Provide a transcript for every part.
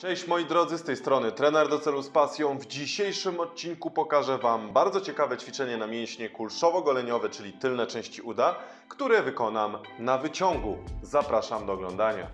Cześć moi drodzy, z tej strony trener do celu z pasją. W dzisiejszym odcinku pokażę Wam bardzo ciekawe ćwiczenie na mięśnie kulszowo-goleniowe, czyli tylne części uda, które wykonam na wyciągu. Zapraszam do oglądania.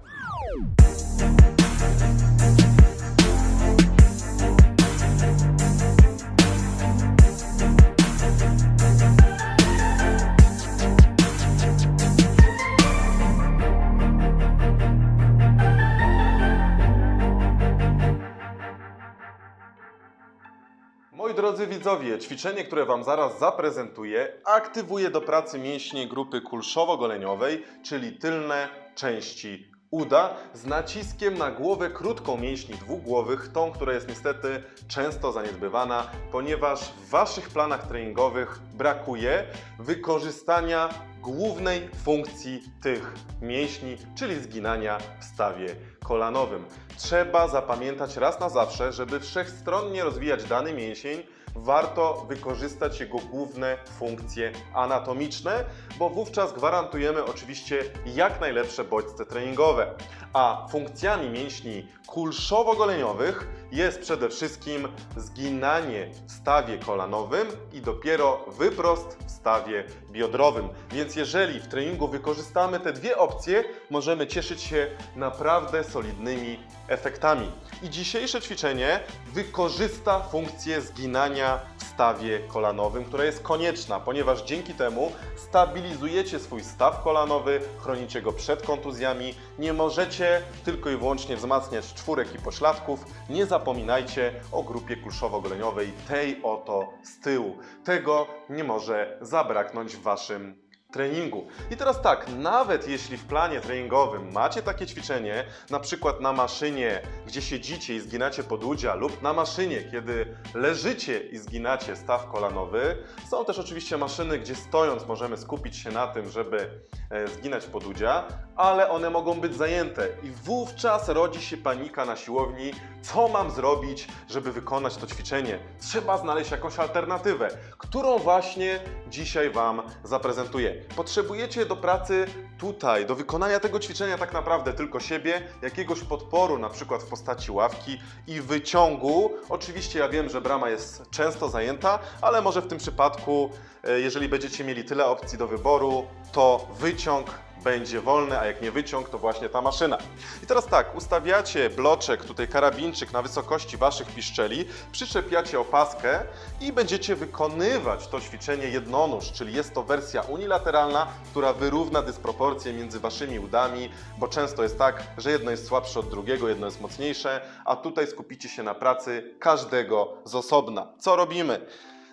Moi drodzy widzowie, ćwiczenie, które Wam zaraz zaprezentuję, aktywuje do pracy mięśnie grupy kulszowo-goleniowej, czyli tylne części uda, z naciskiem na głowę krótką mięśni dwugłowych, tą, która jest niestety często zaniedbywana, ponieważ w Waszych planach treningowych brakuje wykorzystania głównej funkcji tych mięśni, czyli zginania w stawie kolanowym. Trzeba zapamiętać raz na zawsze, żeby wszechstronnie rozwijać dany mięsień, warto wykorzystać jego główne funkcje anatomiczne, bo wówczas gwarantujemy oczywiście jak najlepsze bodźce treningowe. A funkcjami mięśni kulszowo-goleniowych jest przede wszystkim zginanie w stawie kolanowym i dopiero wyprost w stawie biodrowym. Więc jeżeli w treningu wykorzystamy te dwie opcje, możemy cieszyć się naprawdę solidnymi efektami. I dzisiejsze ćwiczenie wykorzysta funkcję zginania w stawie kolanowym, która jest konieczna, ponieważ dzięki temu stabilizujecie swój staw kolanowy, chronicie go przed kontuzjami, nie możecie tylko i wyłącznie wzmacniać czwórek i pośladków, nie zapominajcie o grupie kulszowo-goleniowej, tej oto z tyłu. Tego nie może zabraknąć w Waszym treningu. I teraz tak, nawet jeśli w planie treningowym macie takie ćwiczenie, na przykład na maszynie, gdzie siedzicie i zginacie podudzia, lub na maszynie, kiedy leżycie i zginacie staw kolanowy, są też oczywiście maszyny, gdzie stojąc możemy skupić się na tym, żeby e, zginać podudzia, ale one mogą być zajęte i wówczas rodzi się panika na siłowni, co mam zrobić, żeby wykonać to ćwiczenie. Trzeba znaleźć jakąś alternatywę, którą właśnie dzisiaj Wam zaprezentuję. Potrzebujecie do pracy tutaj, do wykonania tego ćwiczenia tak naprawdę tylko siebie, jakiegoś podporu, na przykład w postaci ławki i wyciągu. Oczywiście ja wiem, że brama jest często zajęta, ale może w tym przypadku, e, jeżeli będziecie mieli tyle opcji do wyboru, to wyciąg będzie wolny, a jak nie wyciąg, to właśnie ta maszyna. I teraz tak, ustawiacie bloczek, tutaj karabinczyk na wysokości Waszych piszczeli, przyczepiacie opaskę i będziecie wykonywać to ćwiczenie jednonóż, czyli jest to wersja unilateralna, która wyrówna dysproporcje między Waszymi udami, bo często jest tak, że jedno jest słabsze od drugiego, jedno jest mocniejsze, a tutaj skupicie się na pracy każdego z osobna. Co robimy?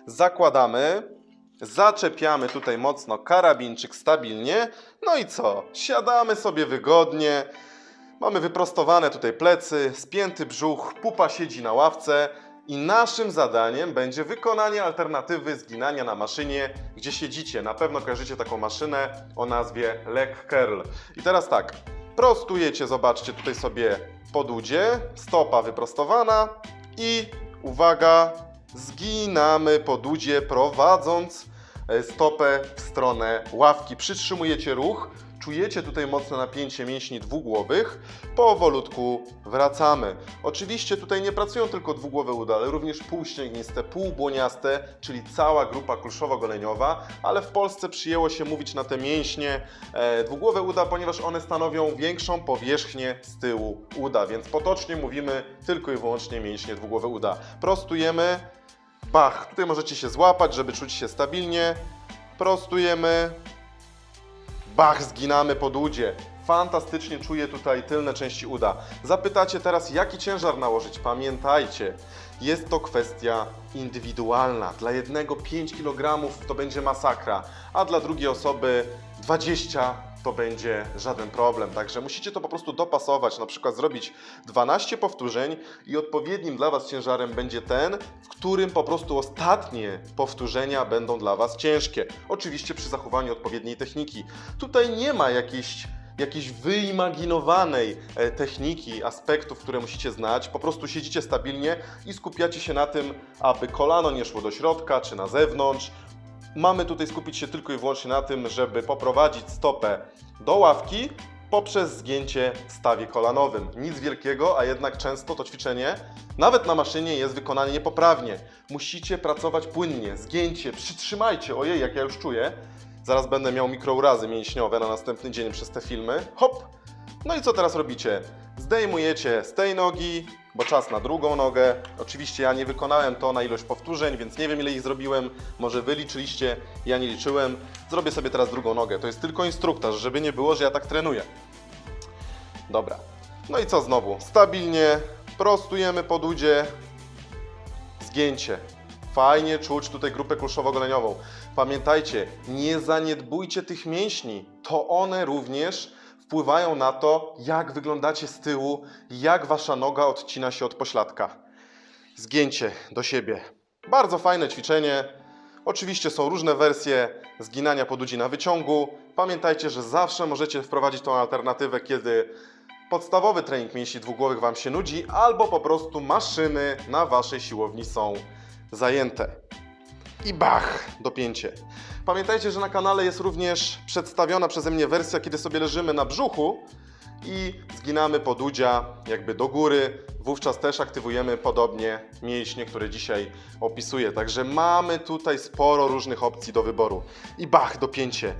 Zakładamy, Zaczepiamy tutaj mocno karabinczyk stabilnie. No i co? Siadamy sobie wygodnie. Mamy wyprostowane tutaj plecy, spięty brzuch, pupa siedzi na ławce. I naszym zadaniem będzie wykonanie alternatywy zginania na maszynie, gdzie siedzicie. Na pewno kojarzycie taką maszynę o nazwie leg curl. I teraz tak, prostujecie, zobaczcie tutaj sobie podudzie, stopa wyprostowana i uwaga, zginamy podudzie prowadząc e, stopę w stronę ławki. Przytrzymujecie ruch, czujecie tutaj mocne napięcie mięśni dwugłowych, powolutku wracamy. Oczywiście tutaj nie pracują tylko dwugłowe uda, ale również półścięgniste, półbłoniaste, czyli cała grupa kulszowo-goleniowa, ale w Polsce przyjęło się mówić na te mięśnie e, dwugłowe uda, ponieważ one stanowią większą powierzchnię z tyłu uda, więc potocznie mówimy tylko i wyłącznie mięśnie dwugłowe uda. Prostujemy, bach, tutaj możecie się złapać, żeby czuć się stabilnie, prostujemy, Bach, zginamy pod udzie. Fantastycznie czuję tutaj tylne części uda. Zapytacie teraz, jaki ciężar nałożyć? Pamiętajcie, jest to kwestia indywidualna. Dla jednego 5 kg to będzie masakra, a dla drugiej osoby 20 to będzie żaden problem. Także musicie to po prostu dopasować, na przykład zrobić 12 powtórzeń i odpowiednim dla Was ciężarem będzie ten, w którym po prostu ostatnie powtórzenia będą dla Was ciężkie. Oczywiście przy zachowaniu odpowiedniej techniki. Tutaj nie ma jakiejś jakiejś wyimaginowanej e, techniki, aspektów, które musicie znać. Po prostu siedzicie stabilnie i skupiacie się na tym, aby kolano nie szło do środka czy na zewnątrz. Mamy tutaj skupić się tylko i wyłącznie na tym, żeby poprowadzić stopę do ławki poprzez zgięcie w stawie kolanowym. Nic wielkiego, a jednak często to ćwiczenie, nawet na maszynie, jest wykonane niepoprawnie. Musicie pracować płynnie, zgięcie, przytrzymajcie, ojej, jak ja już czuję. Zaraz będę miał mikrourazy mięśniowe na następny dzień przez te filmy. Hop! No i co teraz robicie? Zdejmujecie z tej nogi, bo czas na drugą nogę. Oczywiście ja nie wykonałem to na ilość powtórzeń, więc nie wiem ile ich zrobiłem. Może wy liczyliście, ja nie liczyłem. Zrobię sobie teraz drugą nogę. To jest tylko instruktaż, żeby nie było, że ja tak trenuję. Dobra. No i co znowu? Stabilnie prostujemy po dudzie. Zgięcie. Fajnie czuć tutaj grupę kulszowo-goleniową. Pamiętajcie, nie zaniedbujcie tych mięśni. To one również wpływają na to, jak wyglądacie z tyłu, jak wasza noga odcina się od pośladka. Zgięcie do siebie. Bardzo fajne ćwiczenie. Oczywiście są różne wersje zginania podudzi na wyciągu. Pamiętajcie, że zawsze możecie wprowadzić tą alternatywę, kiedy podstawowy trening mięśni dwugłowych Wam się nudzi, albo po prostu maszyny na Waszej siłowni są zajęte. I bach! Dopięcie. Pamiętajcie, że na kanale jest również przedstawiona przeze mnie wersja, kiedy sobie leżymy na brzuchu i zginamy podudzia jakby do góry. Wówczas też aktywujemy podobnie mięśnie, które dzisiaj opisuję. Także mamy tutaj sporo różnych opcji do wyboru. I bach, dopięcie.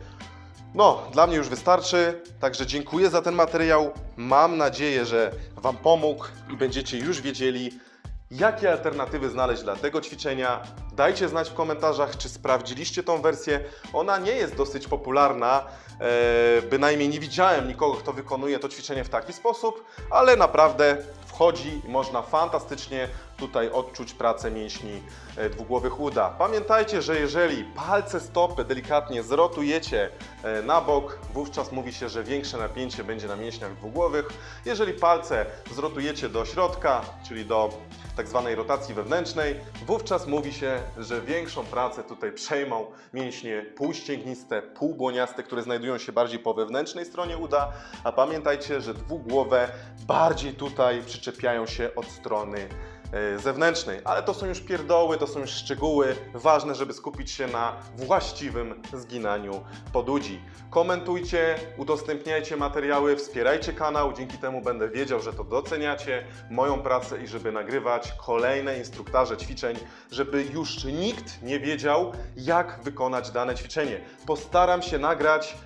No, dla mnie już wystarczy, także dziękuję za ten materiał. Mam nadzieję, że Wam pomógł i będziecie już wiedzieli, jakie alternatywy znaleźć dla tego ćwiczenia. Dajcie znać w komentarzach, czy sprawdziliście tą wersję. Ona nie jest dosyć popularna, e, bynajmniej nie widziałem nikogo, kto wykonuje to ćwiczenie w taki sposób, ale naprawdę wchodzi i można fantastycznie tutaj odczuć pracę mięśni e, dwugłowych uda. Pamiętajcie, że jeżeli palce stopy delikatnie zrotujecie e, na bok, wówczas mówi się, że większe napięcie będzie na mięśniach dwugłowych. Jeżeli palce zrotujecie do środka, czyli do tak zwanej rotacji wewnętrznej, wówczas mówi się, że większą pracę tutaj przejmą mięśnie półścięgniste, półbłoniaste, które znajdują się bardziej po wewnętrznej stronie uda, a pamiętajcie, że dwugłowe bardziej tutaj przyczepiają się od strony zewnętrznej, ale to są już pierdoły, to są już szczegóły. Ważne, żeby skupić się na właściwym zginaniu podudzi. Komentujcie, udostępniajcie materiały, wspierajcie kanał, dzięki temu będę wiedział, że to doceniacie moją pracę i żeby nagrywać kolejne instruktaże ćwiczeń, żeby już nikt nie wiedział, jak wykonać dane ćwiczenie. Postaram się nagrać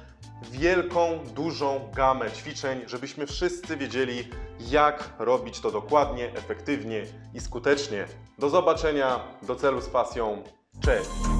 wielką, dużą gamę ćwiczeń, żebyśmy wszyscy wiedzieli, jak robić to dokładnie, efektywnie i skutecznie. Do zobaczenia, do celu z pasją. Cześć!